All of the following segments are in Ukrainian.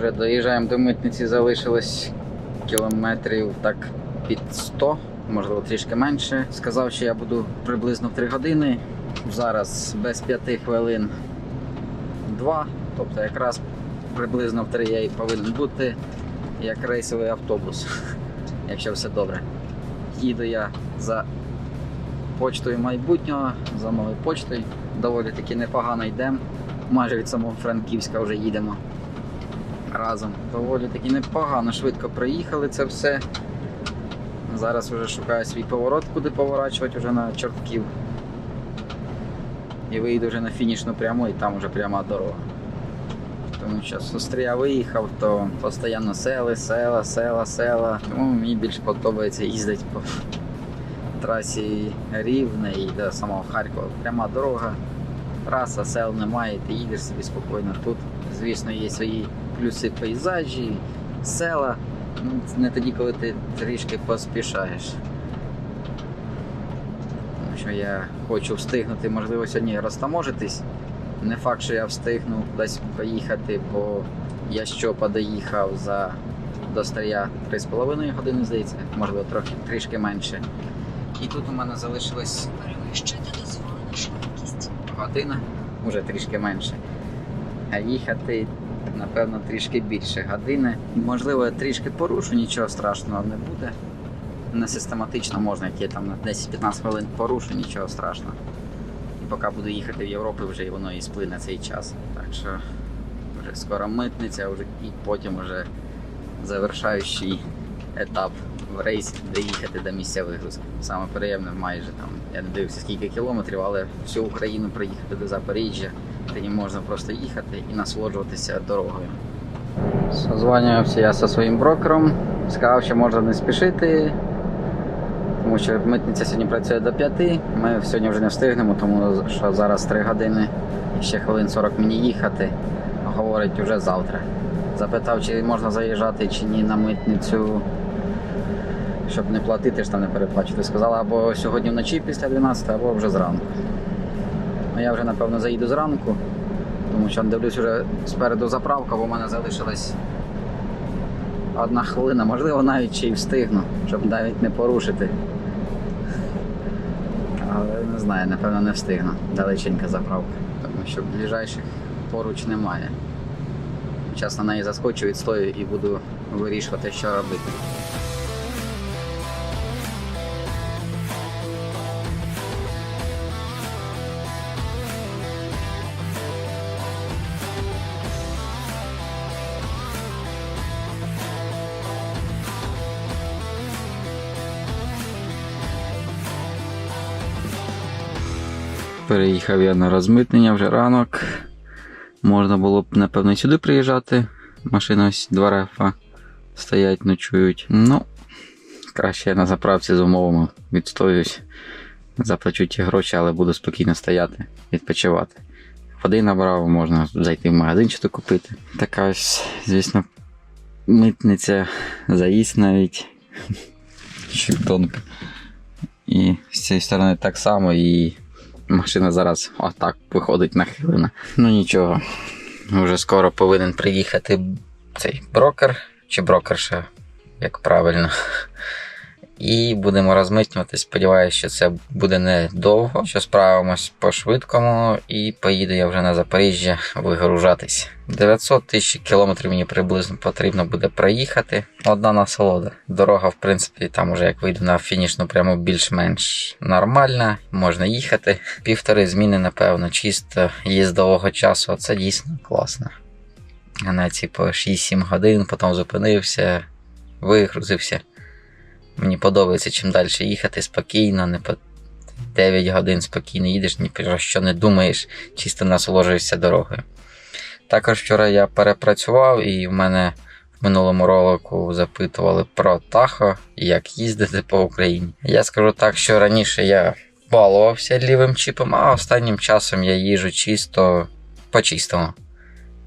Уже доїжджаємо до митниці, залишилось кілометрів так під 100, можливо трішки менше. Сказав, що я буду приблизно в 3 години. Зараз без 5 хвилин 2. Тобто якраз приблизно в 3 я і повинен бути як рейсовий автобус, якщо все добре. Їду я за почтою майбутнього, за новою почтою. Доволі таки непогано йдемо. Майже від самого Франківська вже їдемо разом. Доволі таки непогано, швидко проїхали це все. Зараз вже шукаю свій поворот, куди поворачувати вже на чортків. І вийду вже на фінішну пряму, і там вже пряма дорога. Тому що з Острія виїхав, то постійно сели, села, села, села. Тому мені більше подобається їздити по трасі Рівне і до самого Харкова. Пряма дорога, траса, сел немає, ти їдеш собі спокійно. Тут, звісно, є свої плюси пейзажі, села. Ну, Не тоді, коли ти трішки поспішаєш. Тому що я хочу встигнути, можливо, сьогодні розтаможитись. Не факт, що я встигну кудись поїхати, бо я щопа доїхав за до Старя 3,5 години, здається, можливо, трохи трішки менше. І тут у мене залишилось Перевищити дозволену швидкість. година, може трішки менше. А їхати, напевно, трішки більше години. Можливо, трішки порушу, нічого страшного не буде. Не систематично можна, як я там на 10-15 хвилин порушу, нічого страшного. І поки буду їхати в Європу, вже воно і сплине цей час. Так що вже скоро митниця, і потім вже завершаючий етап в рейсі, де їхати до місця вигрузки. Саме приємне майже там, я не дивився скільки кілометрів, але всю Україну приїхати до Запоріжжя, тоді можна просто їхати і насолоджуватися дорогою. Созванювався я зі своїм брокером, сказав, що можна не спішити, тому що митниця сьогодні працює до 5. Ми сьогодні вже не встигнемо, тому що зараз 3 години і ще хвилин 40 мені їхати. Говорить вже завтра. Запитав, чи можна заїжджати чи ні на митницю, щоб не платити, ж там не переплачувати. Сказала або сьогодні вночі після 12, або вже зранку. Ну, я вже напевно заїду зранку, тому що дивлюсь вже спереду заправка, бо в мене залишилась одна хвилина, можливо, навіть ще й встигну, щоб навіть не порушити. Але не знаю, напевно, не встигну. Далеченька заправка, тому що ближайших поруч немає. Зараз на неї заскочу, відстою і буду вирішувати, що робити. Переїхав я на розмитнення вже ранок. Можна було б, напевно, сюди приїжджати. Машина ось два рефа стоять, ночують. Ну, краще я на заправці з умовами відстоюсь. Заплачу ті гроші, але буду спокійно стояти, відпочивати. Води набрав, можна зайти в магазин щось купити. Така ось, звісно, митниця, заїзд навіть. Щептонка. І з цієї сторони так само, і машина зараз отак виходить нахилена. Ну нічого, вже скоро повинен приїхати цей брокер чи брокерша, як правильно. І будемо розмитнювати. Сподіваюся, що це буде недовго, що справимось по-швидкому, і поїду я вже на Запоріжжя вигружатись. 900 тисяч кілометрів мені приблизно потрібно буде проїхати. Одна насолода. Дорога, в принципі, там уже як вийду на фінішну прямо більш-менш нормальна, можна їхати. Півтори зміни, напевно, чисто їздового часу. Це дійсно класно. На ці по 6-7 годин, потім зупинився, вигрузився. Мені подобається чим далі їхати спокійно, не по 9 годин спокійно їдеш, ні про що не думаєш, чисто насолоджуєшся дорогою. Також вчора я перепрацював і в мене в минулому ролику запитували про Тахо як їздити по Україні. Я скажу так, що раніше я балувався лівим чіпом, а останнім часом я їжу чисто по-чистому.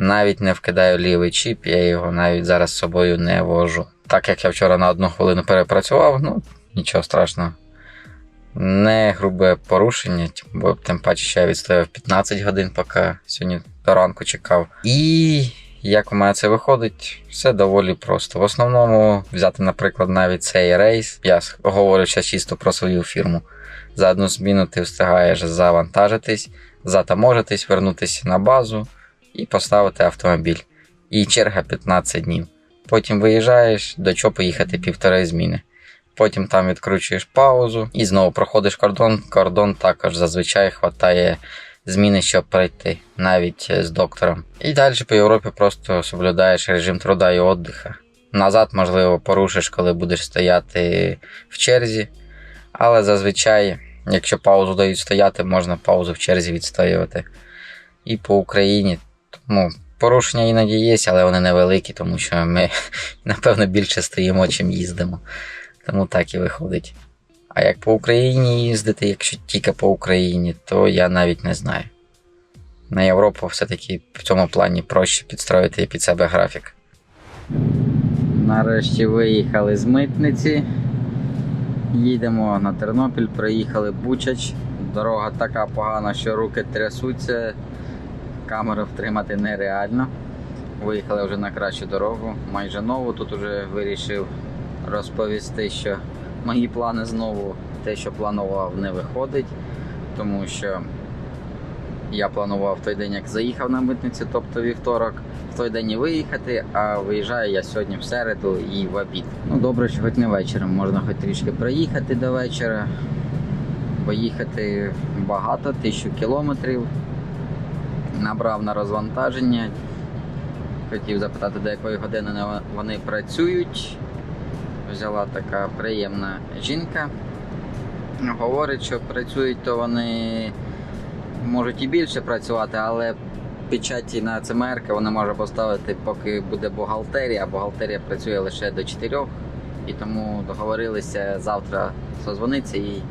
Навіть не вкидаю лівий чіп, я його навіть зараз з собою не вожу. Так як я вчора на одну хвилину перепрацював, ну нічого страшного. Не грубе порушення, бо тим паче що я відстояв 15 годин, поки сьогодні до ранку чекав. І Як у мене це виходить? Все доволі просто. В основному взяти, наприклад, навіть цей рейс. Я говорю зараз чисто про свою фірму. За одну зміну ти встигаєш завантажитись, затаможитись, вернутися на базу і поставити автомобіль. І черга 15 днів. Потім виїжджаєш, до чого поїхати півтори зміни. Потім там відкручуєш паузу і знову проходиш кордон. Кордон також зазвичай хватає зміни, щоб пройти, навіть е, з доктором. І далі по Європі просто соблюдаєш режим труда і віддиха. Назад, можливо, порушиш, коли будеш стояти в черзі, але зазвичай, якщо паузу дають стояти, можна паузу в черзі відстоювати. І по Україні, ну, порушення іноді є, але вони невеликі, тому що ми, напевно, більше стоїмо, чим їздимо. Тому так і виходить. А як по Україні їздити, якщо тільки по Україні, то я навіть не знаю. На Європу все-таки в цьому плані проще підстроїти під себе графік. Нарешті виїхали з митниці. Їдемо на Тернопіль, приїхали Бучач. Дорога така погана, що руки трясуться, камеру втримати нереально. Виїхали вже на кращу дорогу, майже нову. Тут вже вирішив розповісти, що мої плани знову те, що планував, не виходить, тому що я планував той день, як заїхав на митницю, тобто вівторок, в той день і виїхати, а виїжджаю я сьогодні в середу і в обід. Ну добре, що хоч не вечором, можна хоч трішки проїхати до вечора. Поїхати багато, тисячу кілометрів. Набрав на розвантаження. Хотів запитати, до якої години вони працюють взяла така приємна жінка. Говорить, що працюють, то вони можуть і більше працювати, але печаті на ЦМР вона може поставити, поки буде бухгалтерія, а бухгалтерія працює лише до 4. І тому договорилися завтра созвонитися і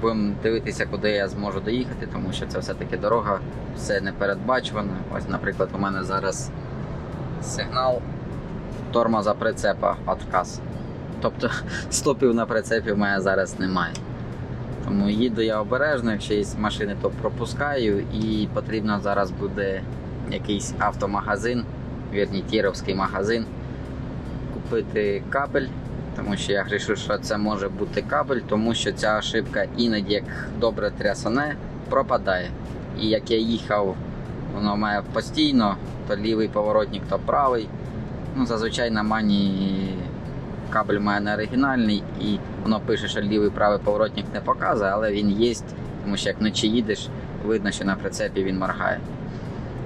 будемо дивитися, куди я зможу доїхати, тому що це все-таки дорога, все не передбачувано. Ось, наприклад, у мене зараз сигнал тормоза прицепа отказ. Тобто стопів на прицепі в мене зараз немає. Тому їду я обережно, якщо є машини, то пропускаю і потрібно зараз буде якийсь автомагазин, вірні тіровський магазин, купити кабель, тому що я грішу, що це може бути кабель, тому що ця ошибка іноді, як добре трясане, пропадає. І як я їхав, воно мене постійно, то лівий поворотник, то правий. Ну, зазвичай на мані кабель має не оригінальний, і воно пише, що лівий правий поворотник не показує, але він є, тому що як вночі їдеш, видно, що на прицепі він моргає.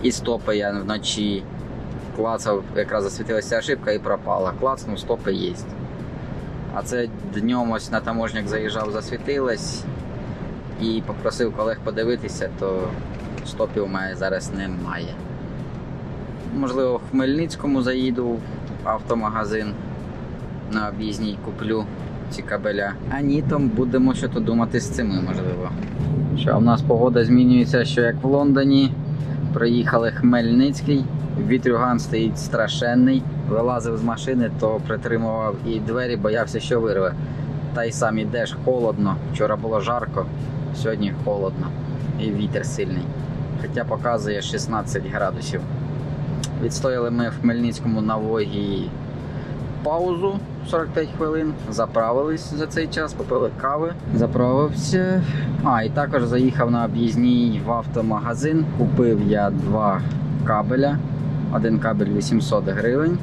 І стопи я вночі клацав, якраз засвітилася ошибка і пропала. Клацнув, стопи є. А це днем ось на таможняк заїжджав, засвітилось і попросив колег подивитися, то стопів мене зараз немає. Можливо, в Хмельницькому заїду в автомагазин на об'їзній куплю ці кабеля. А ні, то будемо що то думати з цими, можливо. Що в нас погода змінюється, що як в Лондоні. Приїхали Хмельницький, вітрюган стоїть страшенний. Вилазив з машини, то притримував і двері, боявся, що вирве. Та й сам ідеш холодно. Вчора було жарко, сьогодні холодно і вітер сильний. Хоча показує 16 градусів. Відстояли ми в Хмельницькому на Вогі паузу 45 хвилин, заправились за цей час, попили кави, заправився. А, і також заїхав на об'їзній в автомагазин. Купив я два кабеля. Один кабель 800 гривень,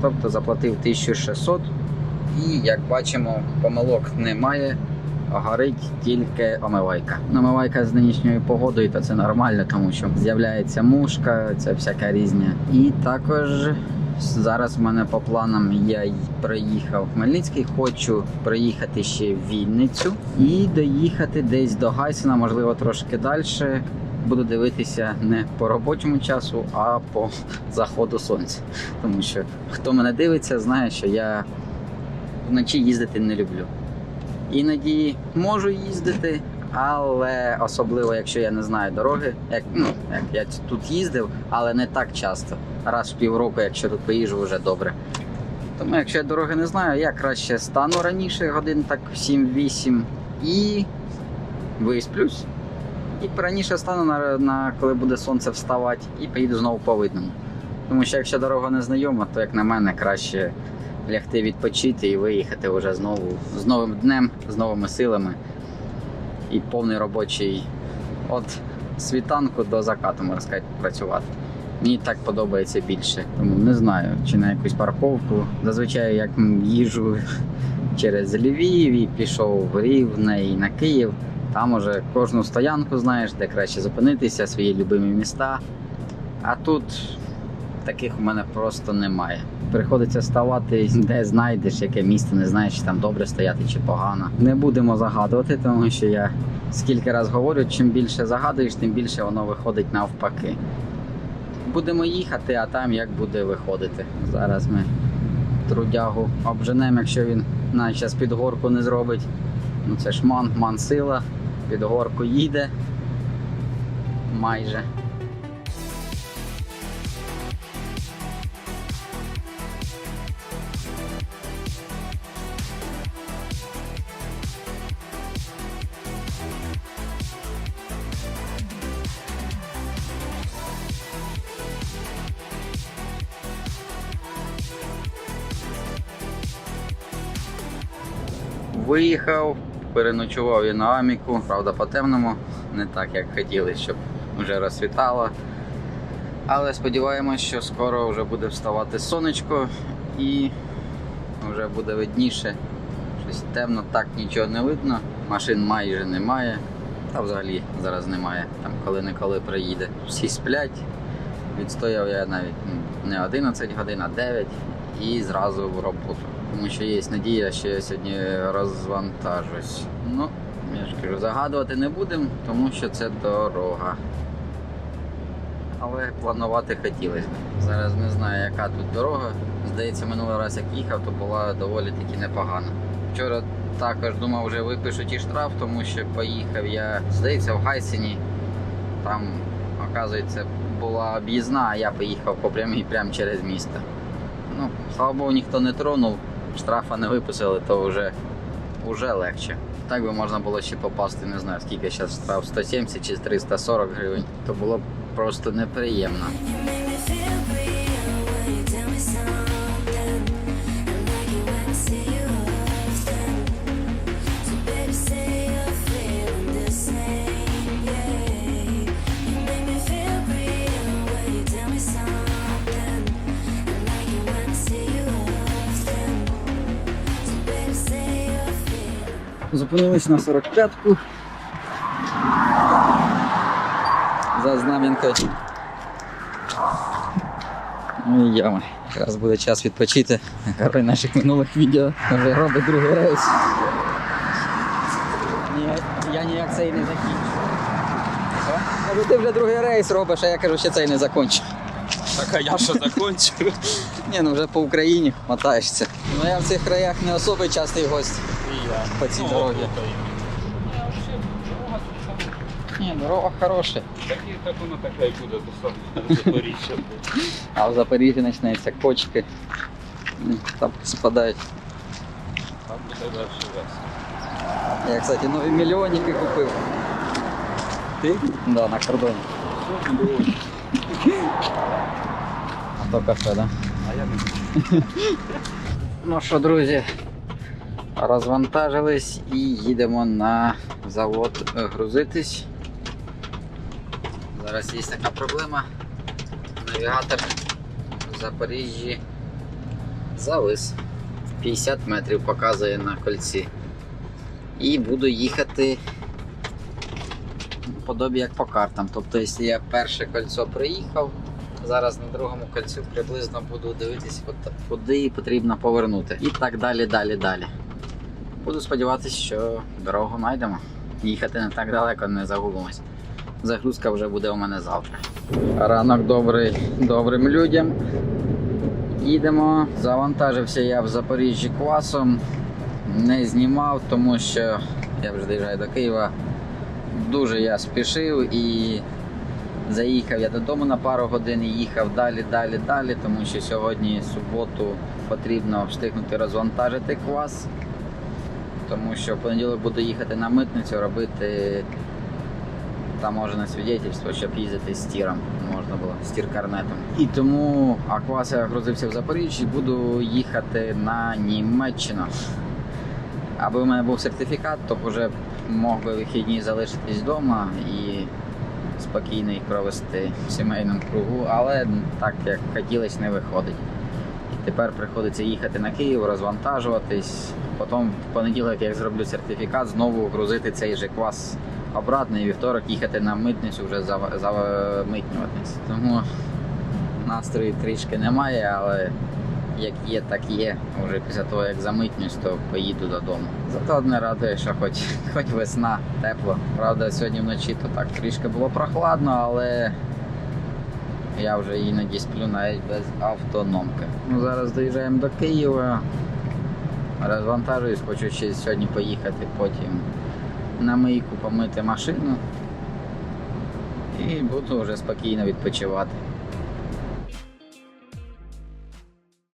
тобто заплатив 1600. І як бачимо, помилок немає. Горить тільки омивайка. Омивайка з нинішньою погодою, то це нормально, тому що з'являється мушка, це всяка різня. І також зараз в мене по планам я й приїхав в Хмельницький, хочу приїхати ще в Вінницю і доїхати десь до Гайсена, можливо, трошки далі. Буду дивитися не по робочому часу, а по заходу сонця. Тому що хто мене дивиться, знає, що я вночі їздити не люблю. Іноді можу їздити, але особливо, якщо я не знаю дороги, як ну як я тут їздив, але не так часто. Раз в півроку, якщо тут поїжджу, вже добре. Тому, якщо я дороги не знаю, я краще стану раніше, годин так 7-8 і висплюсь. І раніше стану на, на коли буде сонце вставати, і поїду знову по видному. Тому що якщо дорога не знайома, то як на мене краще лягти відпочити і виїхати вже знову з новим днем, з новими силами і повний робочий от світанку до закату, можна сказати, працювати. Мені так подобається більше. Тому не знаю, чи на якусь парковку. Зазвичай як їжу через Львів і пішов в Рівне і на Київ. Там уже кожну стоянку знаєш, де краще зупинитися, свої любимі міста. А тут таких у мене просто немає. Приходиться ставати, де знайдеш, яке місце, не знаєш, чи там добре стояти чи погано. Не будемо загадувати, тому що я скільки раз говорю, чим більше загадуєш, тим більше воно виходить навпаки. Будемо їхати, а там як буде виходити. Зараз ми трудягу обженемо, якщо він навіть зараз під горку не зробить. Ну це ж ман, ман сила, під горку їде. Майже. Виїхав, переночував я на Аміку, правда, по темному, не так як хотіли, щоб вже розсвітало. Але сподіваємось, що скоро вже буде вставати сонечко і вже буде видніше. Щось темно, так нічого не видно, машин майже немає. Та взагалі зараз немає, там коли-неколи приїде. Всі сплять. Відстояв я навіть не 11 годин, а 9 і зразу в роботу. Тому що є надія, що я сьогодні розвантажусь. Ну, я ж кажу, загадувати не будемо, тому що це дорога. Але планувати хотілося б. Зараз не знаю, яка тут дорога. Здається, минулий раз як їхав, то була доволі таки непогана. Вчора також думав, вже випишуть і штраф, тому що поїхав я, здається, в Гайсені. Там, оказується, була об'їзна, а я поїхав по прямій прямо через місто. Ну, слава Богу, ніхто не тронув, штрафа не виписали, то вже, вже легше. Так би можна було ще попасти, не знаю, скільки зараз штраф 170 чи 340 гривень, то було б просто неприємно. Зупинились на 45-ку. За знам'янкою. Ну і яма. Якраз буде час відпочити. Герой наших минулих відео вже робить другий рейс. Ні, я ніяк цей не закінчу. Кажу, ти вже другий рейс робиш, а я кажу, ще цей не закончу. Так, а я що закончу? Ні, ну вже по Україні мотаєшся. Ну я в цих краях не особий частий гость І я. по цій Ну, дорогі. слухай. Ні, а взагалі, дорога тут сама. Ні, дорога хороша. Так і так воно така і буде до самого Запоріжжя. А в Запоріжжі починаються кочки. М, Там спадають. Там буде далі вес. Я, кстати, нові мільйонники купив. Ти? Да, на кордоні. А то кафе, да? А я не Ну що, друзі, Розвантажились і їдемо на завод е, грузитись. Зараз є така проблема. Навігатор в Запоріжжі завис. 50 метрів показує на кольці. І буду їхати подобі як по картам. Тобто, якщо я перше кольцо приїхав, зараз на другому кольцю приблизно буду дивитися, куди потрібно повернути. І так далі, далі, далі. Буду сподіватися, що дорогу знайдемо. Їхати не так далеко, не загубимось. Загрузка вже буде у мене завтра. Ранок добрий добрим людям. Їдемо. Завантажився я в Запоріжжі квасом. Не знімав, тому що я вже доїжджаю до Києва. Дуже я спішив і заїхав я додому на пару годин і їхав далі, далі, далі, тому що сьогодні суботу потрібно встигнути розвантажити квас. Тому що в понеділок буду їхати на митницю робити таможене свідетельство, щоб їздити з тіром. Можна було з тір-карнетом. І тому Аквас я грузився в Запоріжжі, буду їхати на Німеччину. Аби у мене був сертифікат, то вже мог би вихідні залишитись вдома і спокійно їх провести в сімейному кругу, але так як хотілося, не виходить. Тепер приходиться їхати на Київ, розвантажуватись. Потім в понеділок, як зроблю сертифікат, знову грузити цей же квас обратно і вівторок їхати на митницю вже замитнюватись. Тому настрою трішки немає, але як є, так є. Уже після того, як замитнюсь, то поїду додому. Зато одне радує, що хоч, хоч весна, тепло. Правда, сьогодні вночі то так трішки було прохладно, але я вже іноді сплю навіть без автономки. Ну, зараз доїжджаємо до Києва. Розвантажуюсь, хочу ще сьогодні поїхати потім на мийку помити машину. І буду вже спокійно відпочивати.